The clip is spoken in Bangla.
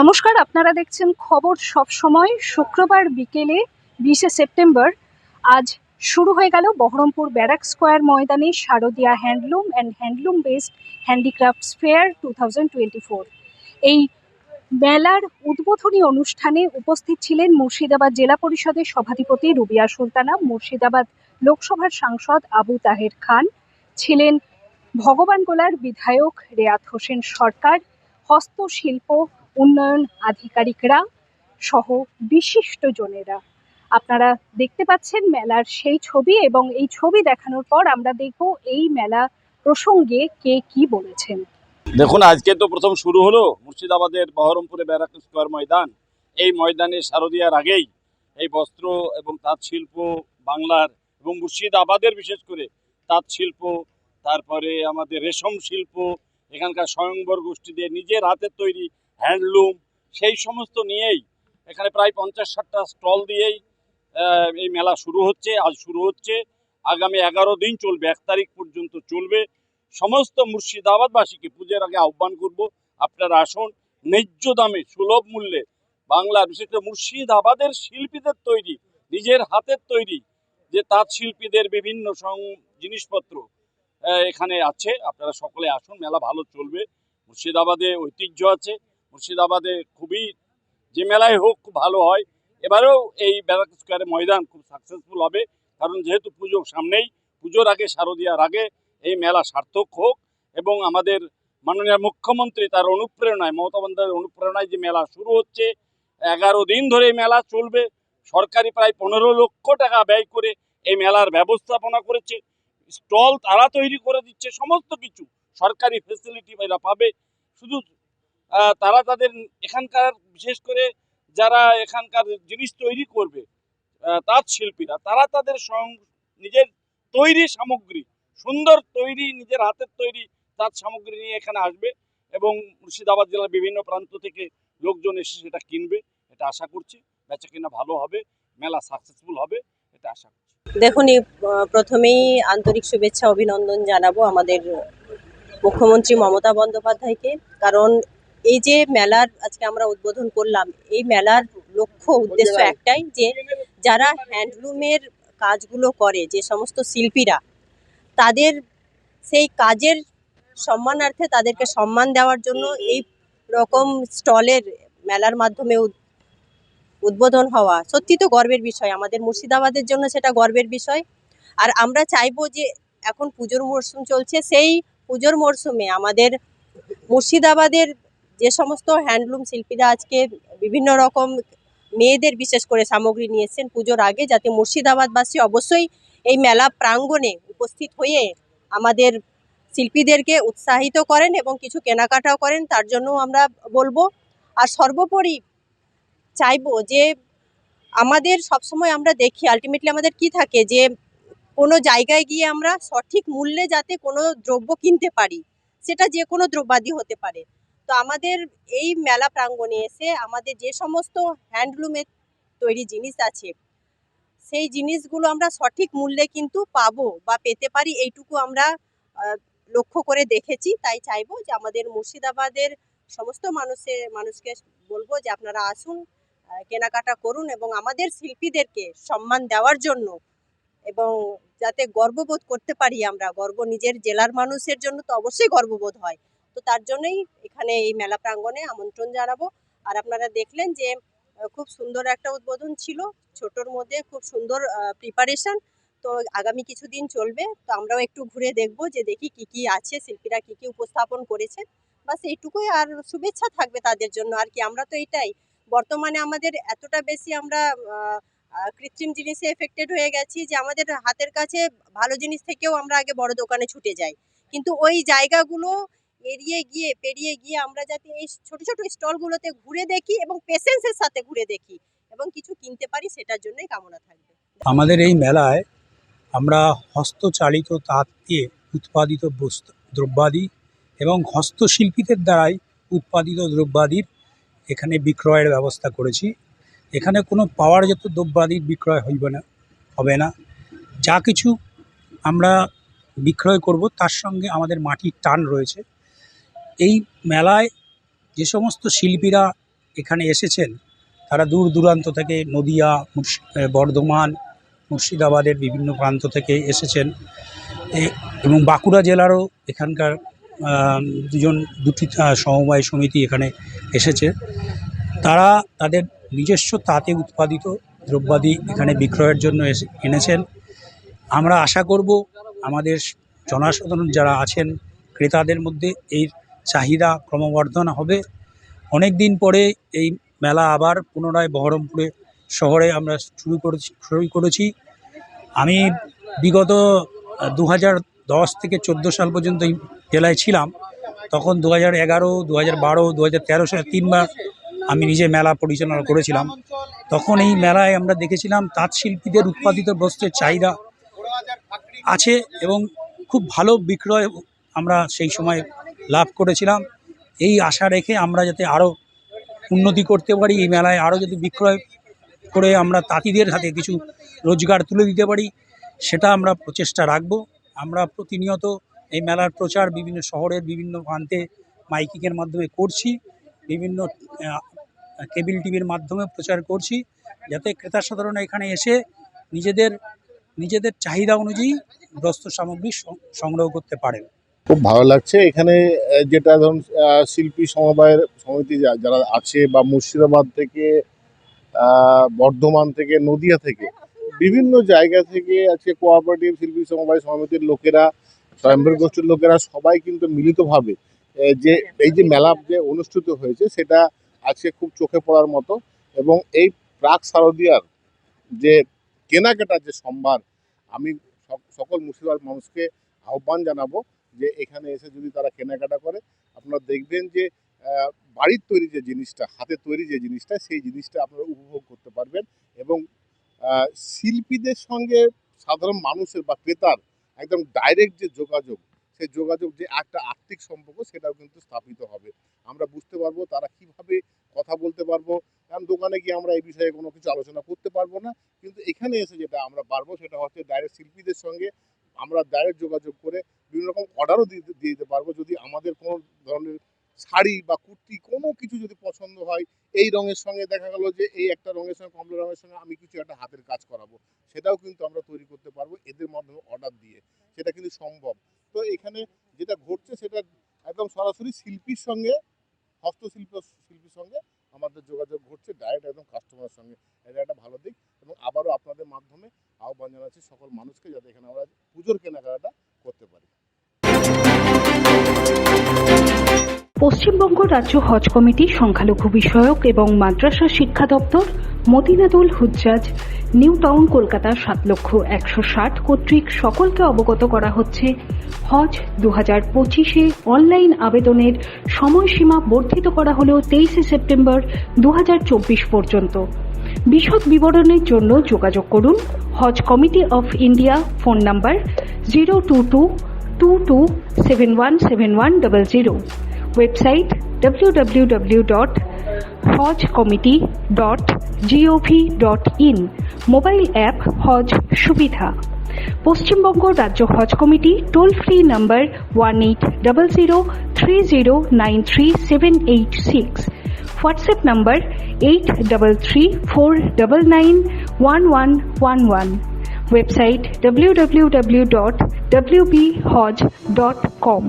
নমস্কার, আপনারা দেখছেন খবর সব সময় শুক্রবার বিকেলে বিশে সেপ্টেম্বর, আজ শুরু হয়ে গেল বহরমপুর ব্যারাক স্কোয়ার ময়দানে Saradiya handloom and handloom based handicrafts fair two এই মেলার উদ্বোধনী অনুষ্ঠানে উপস্থিত ছিলেন মুর্শিদাবাদ জেলা পরিষদের সভাধিপতি রুবিয়া সুলতানা, মুর্শিদাবাদ লোকসভার সাংসদ আবু তাহের খান, ছিলেন ভগবানগোলার বিধায়ক রেয়াত হোসেন সরকার, হস্তশিল্প উন্নয়ন আধিকারিকরা সহ বিশিষ্টজনেরা আপনারা দেখতে পাচ্ছেন মেলার সেই ছবি এবং এই ছবি দেখানোর পর আমরা দেখব এই মেলা প্রসঙ্গে কে কি বলেছেন। দেখুন, আজকে তো প্রথম শুরু হলো মুর্শিদাবাদের বহরমপুরে ব্যারাক স্কোয়ার ময়দান। এই ময়দানে শারদিয়ার আগেই এই বস্ত্র এবং তাঁত শিল্প বাংলার এবং মুর্শিদাবাদের বিশেষ করে তাঁত শিল্প, তারপরে আমাদের রেশম শিল্প, এখানকার স্বয়ংবর গোষ্ঠী দিয়ে নিজের হাতের তৈরি হ্যান্ডলুম, সেই সমস্ত নিয়েই এখানে প্রায় পঞ্চাশ ষাটটা স্টল দিয়েই এই মেলা শুরু হচ্ছে, আজ শুরু হচ্ছে। আগামী এগারো দিন চলবে, এক তারিখ পর্যন্ত চলবে। সমস্ত মুর্শিদাবাদবাসীকে পুজোর আগে আহ্বান করব, আপনারা আসুন, ন্যায্য দামে, সুলভ মূল্যে বাংলার বিশেষ করে মুর্শিদাবাদের শিল্পীদের তৈরি, নিজের হাতের তৈরি যে তাঁত শিল্পীদের বিভিন্ন সং- জিনিসপত্র এখানে আছে। আপনারা সকলে আসুন, মেলা ভালো চলবে। মুর্শিদাবাদে ঐতিহ্য আছে। মুর্শিদাবাদে খুবই যে মেলায় হোক খুব ভালো হয়। এবারেও এই ব্যারাক স্কোয়ারে ময়দান খুব সাকসেসফুল হবে। কারণ যেহেতু পুজো সামনেই, পুজোর আগে, শারদীয়ার আগে এই মেলা সার্থক হোক এবং আমাদের মাননীয় মুখ্যমন্ত্রী তার অনুপ্রেরণায়, মমতা বন্দ্যোপাধ্যায়ের অনুপ্রেরণায় যে মেলা শুরু হচ্ছে, এগারো দিন ধরে এই মেলা চলবে। সরকারি প্রায় পনেরো লক্ষ টাকা ব্যয় করে এই মেলার ব্যবস্থাপনা করেছে। স্টল তারা তৈরি করে দিচ্ছে, সমস্ত কিছু সরকারি ফেসিলিটি এরা পাবে। শুধু তারা তাদের এখানকার, বিশেষ করে যারা এখানকার জিনিস তৈরি করবে তাঁত শিল্পীরা, তারা তাদের স্বয়ং নিজের তৈরি সামগ্রী, সুন্দর তৈরি, নিজের হাতের তৈরি তাঁত সামগ্রী নিয়ে এখানে আসবে এবং মুর্শিদাবাদ জেলার বিভিন্ন প্রান্ত থেকে লোকজন এসে সেটা কিনবে, এটা আশা করছি। বেচা কিনা ভালো হবে, মেলা সাকসেসফুল হবে, এটা আশা করছি। দেখুন প্রথমেই আন্তরিক শুভেচ্ছা, অভিনন্দন জানাব আমাদের মুখ্যমন্ত্রী মমতা বন্দ্যোপাধ্যায়কে, কারণ এই যে মেলার আজকে আমরা উদ্বোধন করলাম এই মেলার লক্ষ্য উদ্দেশ্য একটাই যে যারা হ্যান্ডলুমের কাজগুলো করে যে সমস্ত শিল্পীরা তাদের সেই কাজের সম্মানার্থে তাদেরকে সম্মান দেওয়ার জন্য এই রকম স্টলের মেলার মাধ্যমে উদ্বোধন হওয়া সত্যি তো গর্বের বিষয়। আমাদের মুর্শিদাবাদের জন্য সেটা গর্বের বিষয়। আর আমরা চাইব যে এখন পুজোর মরশুম চলছে সেই পুজোর মরশুমে আমাদের মুর্শিদাবাদের যে সমস্ত হ্যান্ডলুম শিল্পীরা আজকে বিভিন্ন রকম মেয়েদের বিশেষ করে সামগ্রী নিয়ে এসেছেন পুজোর আগে, যাতে মুর্শিদাবাদবাসী অবশ্যই এই মেলা প্রাঙ্গণে উপস্থিত হয়ে আমাদের শিল্পীদেরকে উৎসাহিত করেন এবং কিছু কেনাকাটাও করেন, তার জন্য আমরা বলব। আর সর্বোপরি চাইব যে আমাদের সবসময় আমরা দেখি আলটিমেটলি আমাদের কি থাকে যে কোনো জায়গায় গিয়ে আমরা সঠিক মূল্যে যাতে কোনো দ্রব্য কিনতে পারি, সেটা যে কোনো দ্রব্যাদি হতে পারে। তো আমাদের এই মেলা প্রাঙ্গণে এসে আমাদের যে সমস্ত হ্যান্ডলুমের তৈরি জিনিস আছে, সেই জিনিসগুলো আমরা সঠিক মূল্যে কিন্তু পাবো বা পেতে পারি এইটুকু আমরা লক্ষ্য করে দেখেছি। তাই চাইব যে আমাদের মুর্শিদাবাদের সমস্ত মানুষের মানুষকে বলব যে আপনারা আসুন কেনাকাটা করুন এবং আমাদের শিল্পীদেরকে সম্মান দেওয়ার জন্য এবং যাতে গর্ববোধ করতে পারি আমরা। গর্ব নিজের জেলার মানুষের জন্য তো অবশ্যই গর্ববোধ হয়। তো তার জন্যই এখানে এই মেলা প্রাঙ্গণে আমন্ত্রণ জানাব। আর আপনারা দেখলেন যে খুব সুন্দর একটা উদ্বোধন ছিল, ছোটোর মধ্যে খুব সুন্দর প্রিপারেশন তো আগামী কিছুদিন চলবে, তো আমরাও একটু ঘুরে দেখব যে দেখি কি কি আছে, শিল্পীরা কি কি উপস্থাপন করেছে। বাস এইটুকুই, আর শুভেচ্ছা থাকবে তাদের জন্য। আর কি, আমরা তো এটাই। বর্তমানে আমাদের এতটা বেশি আমরা কৃত্রিম জিনিসে এফেক্টেড হয়ে গেছি যে আমাদের হাতের কাছে ভালো জিনিস থেকেও আমরা আগে বড় দোকানে ছুটে যাই। কিন্তু ওই জায়গাগুলো এড়িয়ে গিয়ে, পেরিয়ে গিয়ে আমরা যাতে এই ছোট ছোট স্টলগুলোতে ঘুরে দেখি এবং পেশেন্সের সাথে ঘুরে দেখি এবং কিছু কিনতে পারি সেটার জন্যই কামনা থাকবে। আমাদের এই মেলায় আমরা হস্তচালিত তাঁত দিয়ে উৎপাদিত বস্তু, দ্রব্যাদি এবং হস্তশিল্পীদের দ্বারাই উৎপাদিত দ্রব্যাদির এখানে বিক্রয়ের ব্যবস্থা করেছি। এখানে কোনো পাওয়ারজাত দ্রব্যাদির বিক্রয় হইবে না, হবে না। যা কিছু আমরা বিক্রয় করব তার সঙ্গে আমাদের মাটির টান রয়েছে। এই মেলায় যে সমস্ত শিল্পীরা এখানে এসেছেন, তারা দূর দূরান্ত থেকে নদিয়া বর্ধমান, মুর্শিদাবাদের বিভিন্ন প্রান্ত থেকে এসেছেন। এবং বাঁকুড়া জেলারও এখানকার দুজন দুটি সমবায় সমিতি এখানে এসেছে। তারা তাদের নিজস্ব তাতে উৎপাদিত দ্রব্যাদি এখানে বিক্রয়ের জন্য এনেছেন। আমরা আশা করব আমাদের জনসাধারণ যারা আছেন, ক্রেতাদের মধ্যে এই চাহিদা ক্রমবর্ধন হবে। অনেক দিন পরে এই মেলা আবার পুনরায় বহরমপুরে শহরে আমরা শুরু করেছি শুরু করেছি। আমি বিগত দু দশ থেকে চোদ্দ সাল পর্যন্ত এই জেলায় ছিলাম। তখন দু হাজার এগারো দু হাজার বারো দু হাজার তেরো সালে তিনবার আমি নিজে মেলা পরিচালনা করেছিলাম। তখন এই মেলায় আমরা দেখেছিলাম তাঁত শিল্পীদের উৎপাদিত বস্ত্রের চাহিদা আছে এবং খুব ভালো বিক্রয় আমরা সেই সময় লাভ করেছিলাম। এই আশা রেখে আমরা যাতে আরও উন্নতি করতে পারি, এই মেলায় আরও যদি বিক্রয় করে আমরা তাঁতিদের হাতে কিছু রোজগার তুলে দিতে পারি, সেটা আমরা প্রচেষ্টা রাখব। আমরা প্রতিনিয়ত এই মেলার প্রচার বিভিন্ন শহরের বিভিন্ন প্রান্তে মাইকিংয়ের মাধ্যমে করছি, বিভিন্ন কেবিল টিভির মাধ্যমে প্রচার করছি, যাতে ক্রেতা সাধারণ এখানে এসে নিজেদের নিজেদের চাহিদা অনুযায়ী বস্ত্র সামগ্রী সংগ্রহ করতে পারেন। খুব ভালো লাগছে। এখানে যেটা ধরুন শিল্পী সমবায়ের সমিতি যারা আছে বা মুর্শিদাবাদ থেকে বর্ধমান থেকে, নদিয়া থেকে, বিভিন্ন জায়গা থেকে আছে কোঅপারেটিভ শিল্পী সমবায় সমিতির লোকেরা স্বয়ম্বর গোষ্ঠীর লোকেরা, সবাই কিন্তু মিলিতভাবে যে, এই যে মেলা যে অনুষ্ঠিত হয়েছে, সেটা আজকে খুব চোখে পড়ার মতো এবং এই প্রাক শারদীয়ার যে কেনাকাটার যে সম্ভার, আমি সকল মুর্শিদাবাদ মানুষকে আহ্বান জানাব যে এখানে এসে যদি তারা কেনাকাটা করে, আপনারা দেখবেন যে বাড়ির তৈরি যে জিনিসটা, হাতে তৈরি যে জিনিসটা, সেই জিনিসটা আপনারা উপভোগ করতে পারবেন এবং শিল্পীদের সঙ্গে সাধারণ মানুষের বা ক্রেতার একদম ডাইরেক্ট যে যোগাযোগ, সেই যোগাযোগ যে একটা আর্থিক সম্পর্ক, সেটাও কিন্তু স্থাপিত হবে। আমরা বুঝতে পারব তারা কীভাবে কথা বলতে পারব। কারণ দোকানে গিয়ে আমরা এই বিষয়ে কোনো কিছু আলোচনা করতে পারব না। কিন্তু এখানে এসে যেটা আমরা পারব, সেটা হচ্ছে ডাইরেক্ট শিল্পীদের সঙ্গে আমরা ডাইরেক্ট যোগাযোগ করে বিভিন্ন রকম অর্ডারও দিয়ে দিতে পারব। যদি আমাদের কোনো ধরনের শাড়ি বা কুর্তি কোনো কিছু যদি পছন্দ হয়, এই রঙের সঙ্গে দেখা গেল যে এই একটা রঙের সঙ্গে, কমলা রঙের সঙ্গে আমি কিছু একটা হাতের কাজ করাবো, সেটাও কিন্তু আমরা তৈরি করতে পারব এদের মাধ্যমে অর্ডার দিয়ে। সেটা কিন্তু সম্ভব। তো এখানে যেটা ঘটছে সেটা একদম সরাসরি শিল্পীর সঙ্গে, হস্তশিল্প শিল্পীর সঙ্গে আমাদের যোগাযোগ ঘটছে ডাইরেক্ট একদম কাস্টমারের সঙ্গে। এটা একটা ভালো দিক এবং আবারও আপনাদের মাধ্যমে আহ্বান জানাচ্ছি সকল মানুষকে যাতে এখানে আমরা পুজোর কেনাকাটা করতে পারি। পশ্চিমবঙ্গ রাজ্য হজ কমিটি সংখ্যালঘু বিষয়ক এবং মাদ্রাসা শিক্ষা দপ্তর মদিনাদুল হুজ্জাজ, নিউ টাউন কলকাতা সাত লক্ষ একশো ষাট কর্তৃক সকলকে অবগত করা হচ্ছে, হজ দু হাজার পঁচিশে অনলাইন আবেদনের সময়সীমা বর্ধিত করা হলেও তেইশে সেপ্টেম্বর দু হাজার চব্বিশ পর্যন্ত। বিশদ বিবরণের জন্য যোগাযোগ করুন Haj committee of India phone number zero two two two two seven one seven one double zero website www.hajcommittee.gov.in mobile app Haj Suvidha Paschimbanga রাজ্য Haj committee toll free number one eight double zero three zero nine three seven eight six WhatsApp number eight double three four double nine one one one one website www.wbhoj.com